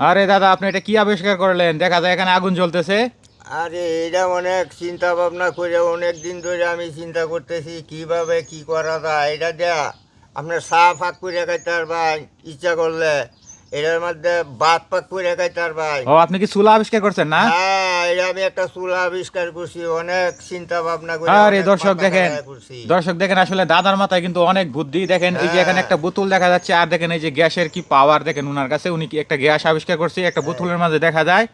আরে দাদা, আপনি এটা কি আবিষ্কার করলেন? দেখা যায় এখানে আগুন জ্বলতেছে। আরে, এটা অনেক চিন্তা ভাবনা করে অনেক দিন ধরে আমি চিন্তা করতেছি, কীভাবে কি করা যায়? এটা দেয়া, আপনার চা ফাঁক করে খাইতে পারবেন ইচ্ছা করলে। এটার মধ্যে ভাত পাক করে পারবেন ও আপনি কি চুলা আবিষ্কার করছেন না? হ্যাঁ এটা আমি একটা চুলা আবিষ্কার করছি অনেক চিন্তা ভাবনা করে আরে দর্শক দেখেন দর্শক দেখেন আসলে দাদার মাথায় কিন্তু অনেক বুদ্ধি। দেখেন এই যে হ্যাঁ। এখানে একটা বোতল দেখা যাচ্ছে আর দেখেন এই যে গ্যাসের কি পাওয়ার দেখেন উনার কাছে উনি কি একটা গ্যাস আবিষ্কার করছে একটা বোতলের মাঝে দেখা যায়।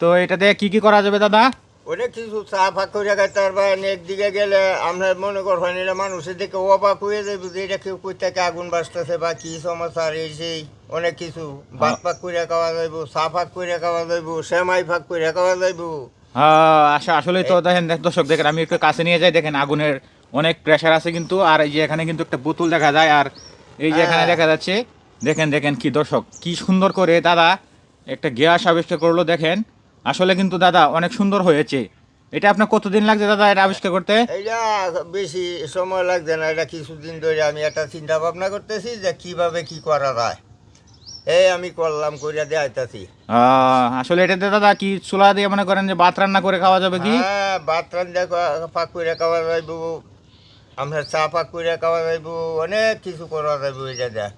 তো এটা এটাতে কি কি করা যাবে দাদা? অনেক কিছু চা ফাঁক করে খাইতে পারবেন একদিকে গেলে আমরা মনে করবেন এটা মানুষের দিকে অবাক হয়ে যাবে যে এটা কেউ কই থেকে আগুন বাঁচতেছে বা কি সমস্যা এই সেই অনেক কিছু। ভাত পাক করে খাওয়া যাইব চা ফাঁক করে খাওয়া যাইব সেমাই ফাঁক করে খাওয়া যাইব। হ্যাঁ আসা আসলে তো দেখেন দর্শক দেখেন আমি একটু কাছে নিয়ে যাই দেখেন আগুনের অনেক প্রেশার আছে কিন্তু আর এই যে এখানে কিন্তু একটা বোতল দেখা যায় আর এই যে এখানে হ্যাঁ। দেখা যাচ্ছে দেখেন দেখেন কি দর্শক কি সুন্দর করে দাদা একটা গ্যাস আবিষ্কার করল দেখেন। আসলে কিন্তু দাদা অনেক সুন্দর হয়েছে। এটা আপনার কতদিন লাগছে দাদা এটা আবিষ্কার করতে? এইটা বেশি সময় লাগছে না এটা কিছুদিন ধরে আমি একটা চিন্তা ভাবনা করতেছি যে কীভাবে কি করা যায়। এই আমি করলাম করিয়া দেখাইতেছি আহ, আসলে এটাতে দাদা কি চুলা দিয়ে মনে করেন যে ভাত রান্না করে খাওয়া যাবে কি? হ্যাঁ ভাত রান্ধা ফাঁক করে খাওয়া যাইব। আমরা চা ফাঁক করে খাওয়া যাইব অনেক কিছু করা যাইব এটা দেখ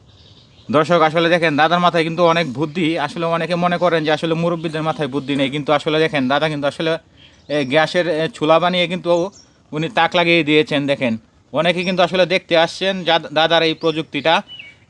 দর্শক, আসলে দেখেন, দাদার মাথায় কিন্তু অনেক বুদ্ধি। আসলে অনেকে মনে করেন যে আসলে মুরব্বীদের মাথায় বুদ্ধি নেই, কিন্তু আসলে দেখেন, দাদা কিন্তু আসলে গ্যাসের চুলা বানিয়ে কিন্তু উনি তাক লাগিয়ে দিয়েছেন, দেখেন। অনেকে কিন্তু আসলে দেখতে আসছেন দাদার এই প্রযুক্তিটা।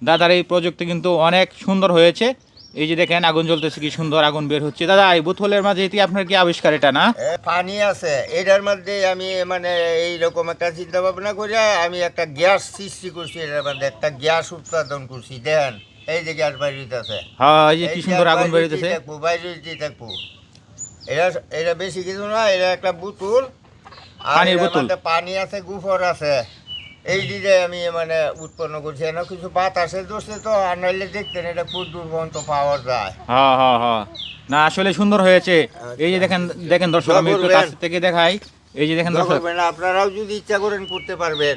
দাদার এই প্রযুক্তি কিন্তু অনেক সুন্দর হয়েছে। এই যে দেখেন আগুন জ্বলতেছে কি সুন্দর আগুন বের হচ্ছে। দাদা এই বোতলের মাঝে এটি আপনার কি আবিষ্কার এটা না? পানি আছে। এটার মধ্যে আমি মানে এইরকম একটা চিন্তা ভাবনা করে আমি একটা গ্যাস সৃষ্টি করছি এটার মধ্যে। একটা গ্যাস উৎপাদন করছি দেখেন। এই যে গ্যাস বাইরিতে আছে হ্যাঁ এই যে কি সুন্দর আগুন দিয়ে থাকব, বাইরে থাকব। এটা এটা বেশি কিছু না এটা একটা বোতল। আর পানির এটার বোতল। পানি আছে গুফর আছে। এই দিকে আমি মানে উৎপন্ন করছি। এনে কিছু বাতাসে দোষে তো আর নাইলে দেখতেন এটা খুব দূর পর্যন্ত পাওয়া যায়। হ্যাঁ হ্যাঁ হ্যাঁ না আসলে সুন্দর হয়েছে। এই যে দেখেন দেখেন দর্শক আমি একটু কাছ থেকে দেখাই। এই যে দেখেন দর্শক। আপনারাও যদি ইচ্ছা করেন করতে পারবেন।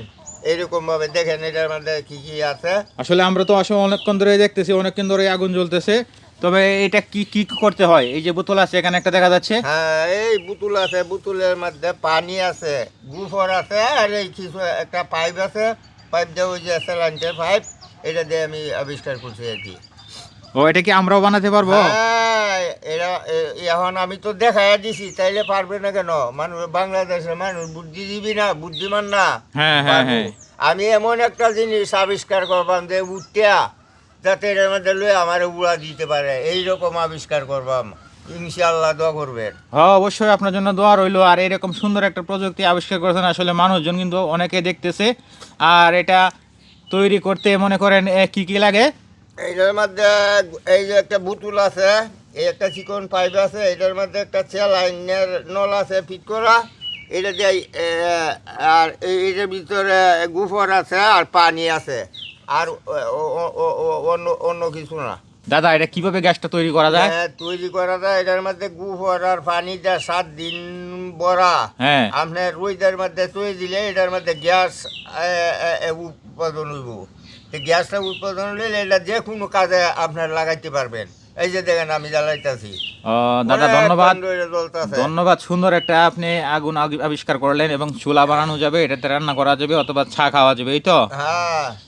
এইরকম ভাবে দেখেন এটার মধ্যে কি কি আছে? আসলে আমরা তো আসলে অনেকক্ষণ ধরে দেখতেছি অনেকক্ষণ ধরে আগুন জ্বলতেছে। তবে এটা কি কি করতে হয়? এই যে বোতল আছে এখানে একটা দেখা যাচ্ছে। হ্যাঁ এই বুতুল আছে বুতুলের মধ্যে পানি আছে গুফর আছে আর এই কিছু একটা পাইপ আছে। পাইপ দিয়ে ওই যে স্যালাইনটের পাইপ এটা দিয়ে আমি আবিষ্কার করছি আর কি। ও এটা কি আমরাও বানাতে পারব? হ্যাঁ, এরা এখন আমি তো দেখাই দিছি তাইলে পারবে না কেন? মানুষ বাংলাদেশের মানুষ বুদ্ধিজীবী না বুদ্ধিমান না। হ্যাঁ হ্যাঁ হ্যাঁ। আমি এমন একটা জিনিস আবিষ্কার করবাম যে উঠিয়া যাতে এর মধ্যে লয়ে আমার উড়া দিতে পারে। এই রকম আবিষ্কার করবাম ইনশাআল্লাহ দোয়া করবেন। হ্যাঁ অবশ্যই আপনার জন্য দোয়া রইল। আর এরকম সুন্দর একটা প্রযুক্তি আবিষ্কার করেছেন আসলে মানুষজন কিন্তু অনেকে দেখতেছে। আর এটা তৈরি করতে মনে করেন এ, কি কি লাগে? এইটার মধ্যে এই যে একটা বুতুল আছে এই একটা চিকন পাইপ আছে এটার মধ্যে একটা চেলাইনের নল আছে ফিট করা। এটা দিয়ে এ, আর এই- এটার ভিতরে গুফর আছে আর পানি আছে। আর অন্য অন্য কিছু না। দাদা এটা কীভাবে গ্যাসটা তৈরি করা যায়? হ্যাঁ, তৈরি করা যায় এটার মধ্যে গুফর আর পানি দেয় সাত দিন বড়া হ্যাঁ। আপনার রোদের মধ্যে তৈরি দিলে এটার মধ্যে গ্যাস উৎপাদন হইব। গ্যাসটা উৎপাদন হলে এটা যে কোনো কাজে আপনার লাগাইতে পারবেন। এই যে দেখেন আমি জ্বালাইতেছি। দাদা ধন্যবাদ। ধন্যবাদ সুন্দর একটা আপনি আগুন আগি- আবিষ্কার করলেন এবং চুলা বানানো যাবে এটাতে রান্না করা যাবে অথবা চা খাওয়া যাবে এই তো? হ্যাঁ।